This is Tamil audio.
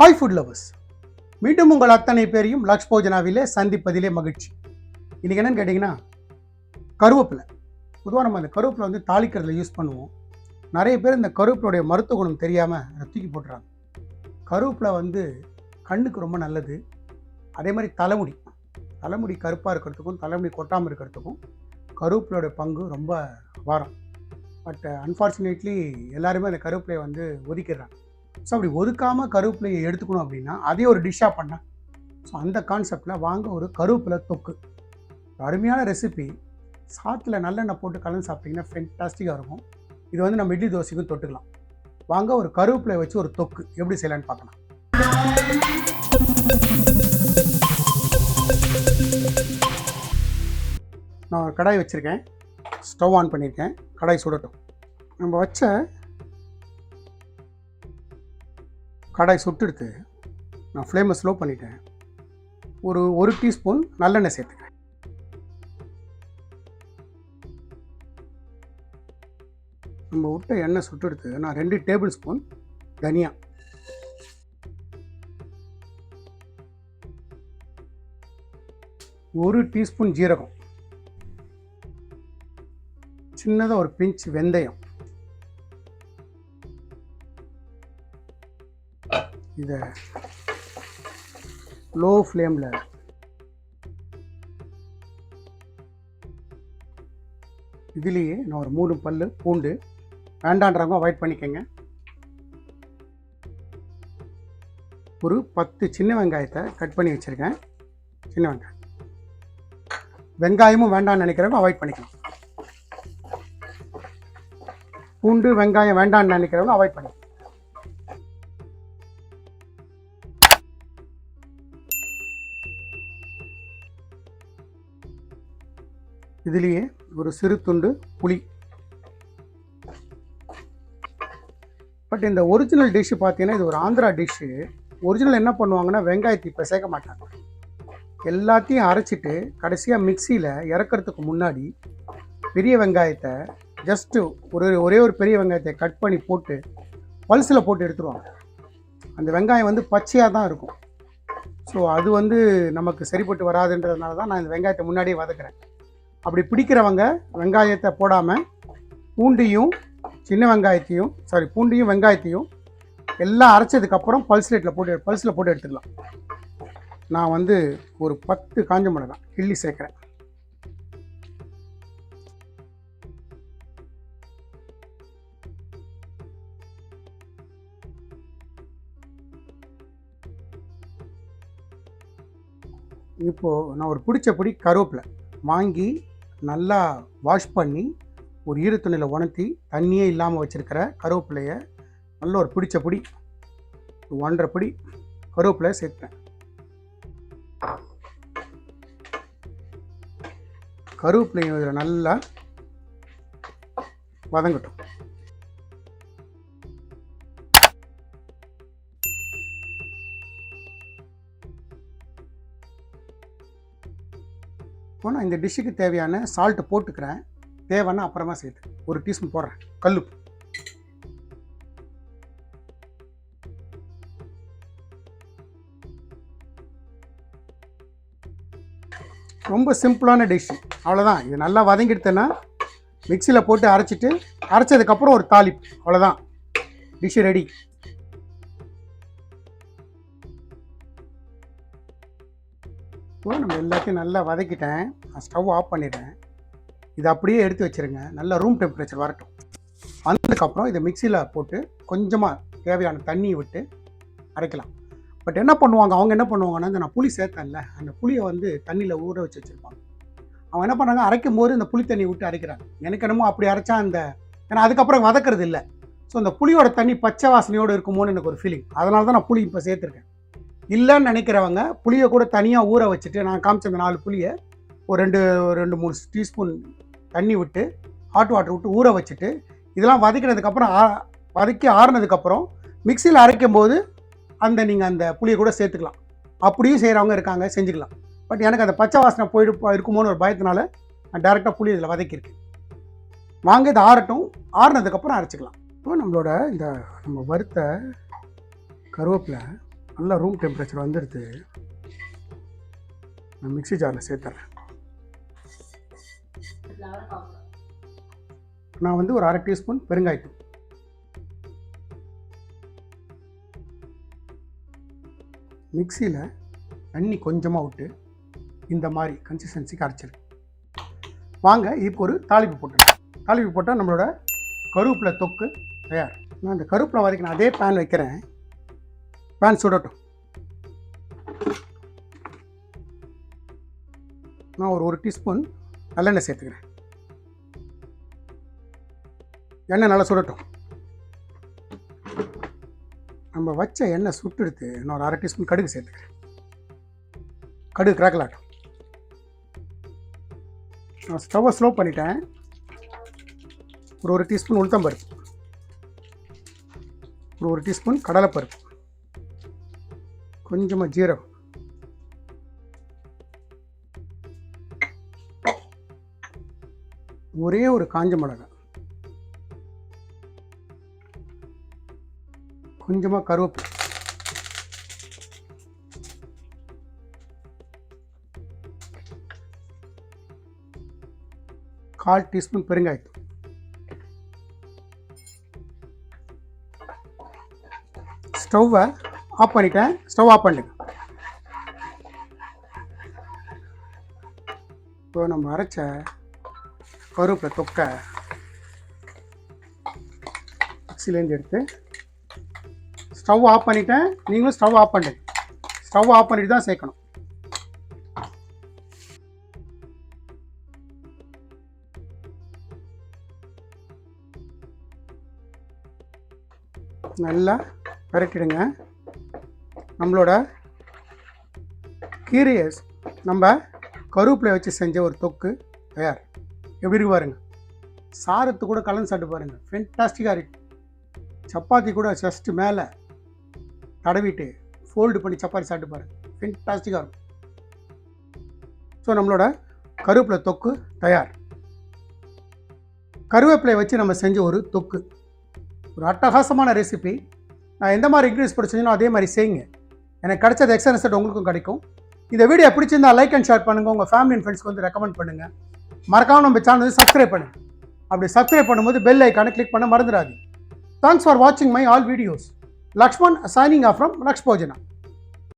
ஹாய் ஃபுட் லவர்ஸ் மீண்டும் உங்கள் அத்தனை பேரையும் லக்ஷ் போஜனாவிலே சந்திப்பதிலே மகிழ்ச்சி. இன்றைக்கி என்னென்னு கேட்டிங்கன்னா கருவேப்பிலை. பொதுவாக நம்ம அந்த கருவேப்பிலை வந்து தாளிக்கிறதுல யூஸ் பண்ணுவோம். நிறைய பேர் இந்த கருவேப்பிலுடைய மருத்துவ குணம் தெரியாமல் அதை தூக்கி போட்டுறாங்க. கருவேப்பிலை வந்து கண்ணுக்கு ரொம்ப நல்லது. அதே மாதிரி தலைமுடி. தலைமுடி கருப்பாக இருக்கிறதுக்கும் தலைமுடி கொட்டாமல் இருக்கிறதுக்கும் கருவேப்பிலையோட பங்கு ரொம்ப வாரம் பட் அன்ஃபார்ச்சுனேட்லி எல்லாருமே அந்த கருவேப்பிலையை வந்து ஒதுக்கிடுறாங்க ஸோ அப்படி ஒதுக்காமல் கருவேப்பிலையை எடுத்துக்கணும் அப்படின்னா அதே ஒரு டிஷ்ஷாக பண்ணேன் ஸோ அந்த கான்செப்டில் வாங்க ஒரு கருவேப்பிலை தொக்கு. அருமையான ரெசிபி சாத்தில் நல்லெண்ணெய் போட்டு கலந்து சாப்பிட்டிங்கன்னா ஃபென்டாஸ்டிக்காக இருக்கும். இது வந்து நம்ம இட்லி தோசைக்கும் தொட்டுக்கலாம். வாங்க ஒரு கருவேப்பிலை வச்சு ஒரு தொக்கு. எப்படி செய்யலான்னு பார்க்கலாம். நான் ஒரு கடாய் வச்சுருக்கேன். ஸ்டவ் ஆன் பண்ணியிருக்கேன் கடாய் சுடட்டும். நம்ம வச்ச கடாய் சுட்டுடுத்து நான் ஃப்ளேமை ஸ்லோ பண்ணிட்டேன். ஒரு ஒரு டீஸ்பூன் நல்லெண்ணெய் சேர்த்துக்கிறேன். நம்ம விட்ட எண்ணெய் சுட்டெடுத்து நான் ரெண்டு டேபிள் ஸ்பூன் தனியா. ஒரு டீஸ்பூன் ஜீரகம். சின்னதாக ஒரு பிஞ்ச் வெந்தயம். இதை லோ ஃப்ளேமில் இதுலேயே நான் ஒரு மூணு பல் பூண்டு வேண்டான்றவங்க அவாய்ட் பண்ணிக்கோங்க. ஒரு பத்து சின்ன வெங்காயத்தை கட் பண்ணி வச்சுருக்கேன். சின்ன வெங்காயம். வெங்காயமும் வேண்டாம்னு நினைக்கிறவங்க அவாய்ட் பண்ணிக்கலாம். பூண்டு வெங்காயம் வேண்டாம்னு நினைக்கிறவங்க அவாய்ட் பண்ணிக்கலாம். இதுலேயே ஒரு சிறு துண்டு புளி. பட் இந்த ஒரிஜினல் டிஷ்ஷு பார்த்தீங்கன்னா இது ஒரு ஆந்திரா டிஷ்ஷு ஒரிஜினல் என்ன பண்ணுவாங்கன்னா வெங்காயத்தை இப்போ சேர்க்க மாட்டாங்க. எல்லாத்தையும் அரைச்சிட்டு கடைசியாக மிக்சியில் இறக்கிறதுக்கு முன்னாடி பெரிய வெங்காயத்தை ஜஸ்ட்டு ஒரு ஒரே ஒரு பெரிய வெங்காயத்தை கட் பண்ணி போட்டு பல்ஸில் போட்டு எடுத்துருவாங்க. அந்த வெங்காயம் வந்து பச்சையாக தான் இருக்கும். ஸோ அது வந்து நமக்கு சரிப்பட்டு வராதுன்றதுனால தான் நான் இந்த வெங்காயத்தை முன்னாடியே வதக்குறேன். அப்படி பிடிக்கிறவங்க வெங்காயத்தை போடாமல் பூண்டையும் சின்ன வெங்காயத்தையும் சாரி பூண்டையும் வெங்காயத்தையும் எல்லாம் அரைச்சதுக்கப்புறம் பல்ஸ் ரேட்டில் போட்டு பல்ஸில் போட்டு எடுத்துக்கலாம். நான் வந்து ஒரு பத்து காஞ்ச மிளகா கிள்ளி சேர்க்குறேன். இப்போது நான் ஒரு பிடிச்ச பொடி கருவேப்பிலை வாங்கி நல்லா வாஷ் பண்ணி ஒரு ஈரத்துணியில் உணர்த்தி தண்ணியே இல்லாமல் வச்சுருக்கிற கருவேப்பிலையை நல்ல ஒரு பிடிச்ச பிடி ஒன்றரை பிடி கருவேப்பிலையை சேர்த்தேன் கருவேப்பிலையை இதில் நல்லா வதங்கட்டும். இப்போ நான் இந்த டிஷ்ஷுக்கு தேவையான சால்ட்டு போட்டுக்கிறேன். தேவைன்னா அப்புறமா சேர்த்து ஒரு டீஸ்பூன் போடுறேன். கல்லுப்பு. ரொம்ப சிம்பிளான டிஷ் அவ்வளோதான் இது நல்லா வதங்கிடுத்தேன்னா மிக்சியில் போட்டு அரைச்சிட்டு அரைச்சதுக்கப்புறம் ஒரு தாளிப்பு. அவ்வளோதான் டிஷ்ஷு ரெடி இப்போது நம்ம எல்லாத்தையும் நல்லா வதக்கிட்டேன். நான் ஸ்டவ் ஆஃப் பண்ணிடுறேன். இதை அப்படியே எடுத்து வச்சுருங்க. நல்லா ரூம் டெம்பரேச்சர் வரட்டும். வந்ததுக்கப்புறம் இதை மிக்சியில் போட்டு கொஞ்சமாக தேவையான தண்ணியை விட்டு அரைக்கலாம். பட் என்ன பண்ணுவாங்க? அவங்க என்ன பண்ணுவாங்கன்னா இந்த நான் புளி சேர்த்தேன்ல அந்த புளியை வந்து தண்ணியில் ஊற வச்சு வச்சுருப்பாங்க. அவங்க என்ன பண்ணுறாங்க அரைக்கும் போது இந்த புளி தண்ணியை விட்டு அரைக்கிறாங்க. எனக்கு என்னமோ அப்படி அரைச்சா அந்த ஏன்னா அதுக்கப்புறம் வதக்கிறது இல்லை. ஸோ அந்த புளியோட தண்ணி பச்சை வாசனையோடு இருக்குமோன்னு எனக்கு ஒரு ஃபீலிங் அதனால தான் நான் புளி இப்போ சேர்த்துருக்கேன். இல்லைன்னு நினைக்கிறவங்க புளியை கூட தனியாக ஊற வச்சுட்டு நான் காமிச்ச அந்த நாலு புளியை ஒரு ரெண்டு ரெண்டு மூணு டீஸ்பூன் தண்ணி விட்டு ஹாட் வாட்டர் விட்டு ஊற வச்சுட்டு இதெல்லாம் வதக்கினதுக்கப்புறம் ஆ- வதக்கி ஆறுனதுக்கப்புறம் மிக்சியில் அரைக்கும் போது அந்த நீங்கள் அந்த புளியை கூட சேர்த்துக்கலாம். அப்படியும் செய்கிறவங்க இருக்காங்க செஞ்சுக்கலாம். பட் எனக்கு அந்த பச்சை வாசனை போயிடு இருக்குமோன்னு ஒரு பயத்தினால நான் டேரெக்டாக புளி இதில் வதக்கியிருக்கேன். வாங்க இது ஆறட்டும். ஆறுனதுக்கப்புறம் அரைச்சிக்கலாம். இப்போ நம்மளோட இந்த நம்ம வறுத்த கருவேப்பிலை நல்லா ரூம் டெம்பரேச்சர் வந்துடுது. நான் மிக்ஸி ஜாரில் சேர்த்துறேன். நான் வந்து ஒரு அரை டீஸ்பூன் பெருங்காயத்தூள். மிக்சியில் தண்ணி கொஞ்சமாக விட்டு இந்த மாதிரி கன்சிஸ்டன்சிக்கு அரைச்சிருக்கு வாங்க இப்போ ஒரு தாளிப்பு போட்டுடலாம். தாளிப்பு போட்டால் நம்மளோட கருவேப்பிலை தொக்கு தயார். நான் அந்த கருவேப்பிலை நான் அதே பேன் வைக்கிறேன். பேன் சுடட்டும் நான் ஒரு ஒரு டீஸ்பூன் நல்லெண்ணெய் சேர்த்துக்கிறேன். எண்ணெய் நல்லா சுடட்டும். நம்ம வச்ச எண்ணெய் சுட்டெடுத்து இன்னொரு அரை டீஸ்பூன் கடுகு சேர்த்துக்கிறேன். கடுகு கிராக்கலாட்டும் நான் ஸ்டவ்வை ஸ்லோ பண்ணிட்டேன். ஒரு ஒரு டீஸ்பூன் உளுத்தம்பருப்பு. ஒரு ஒரு டீஸ்பூன் கடலைப்பருப்பு. கொஞ்சமாக ஜீரகம். ஒரே ஒரு காஞ்ச மிளகாய் கொஞ்சமாக கருவேப்பிலை. கால் டீஸ்பூன் பெருங்காயத்தூள். ஸ்டவ்வை ஆஃப் பண்ணிட்டேன் ஸ்டவ் ஆஃப் பண்ணிடுங்க இப்போ நம்ம அரைச்ச கருவேப்பிலை தொக்கை மிக்சிலேருந்து எடுத்து ஸ்டவ் ஆஃப் பண்ணிட்டேன். நீங்களும் ஸ்டவ் ஆஃப் பண்ணுங்க. ஸ்டவ் ஆஃப் பண்ணிட்டு தான் சேர்க்கணும். நல்லா விரட்டிடுங்க நம்மளோட கீரையை நம்ம கருவேப்பிலை வச்சு செஞ்ச ஒரு தொக்கு தயார். எப்படி இருக்கு பாருங்க. சாரத்து கூட கலந்து சாப்பிட்டு பாருங்கள் ஃபென்டாஸ்டிக்காக இருக்கு. சப்பாத்தி கூட ஜஸ்ட்டு மேலே தடவிட்டு ஃபோல்டு பண்ணி சப்பாத்தி சாப்பிட்டு பாருங்கள் ஃபென்டாஸ்டிக்காக இருக்கும். ஸோ நம்மளோட கருவேப்பிலை தொக்கு தயார். கருவேப்பிலை வச்சு நம்ம செஞ்ச ஒரு தொக்கு. ஒரு அட்டகாசமான ரெசிபி நான் எந்த மாதிரி இன்க்ரீஸ் போட்டு அதே மாதிரி செய்யுங்க. எனக்கு கிடைச்சது எக்ஸ்ட்ரா ரிசல்ட் உங்களுக்கும் கிடைக்கும். இந்த வீடியோ பிடிச்சிருந்தால் லைக் அண்ட் ஷேர் பண்ணுங்கள் உங்கள் ஃபேமிலி அண்ட் ஃப்ரெண்ட்ஸ்க்கு வந்து ரெக்கமெண்ட் பண்ணுங்கள் மறக்காம நம்ம சேனல் வந்து சப்ஸ்கிரைப் பண்ணுங்கள் அப்படி சப்ஸ்கிரைப் பண்ணும்போது பெல் ஐக்கானை கிளிக் பண்ண மறந்துடாது தேங்க்ஸ் ஃபார் வாட்சிங் my all videos Lakshman signing off from Lakshbhojana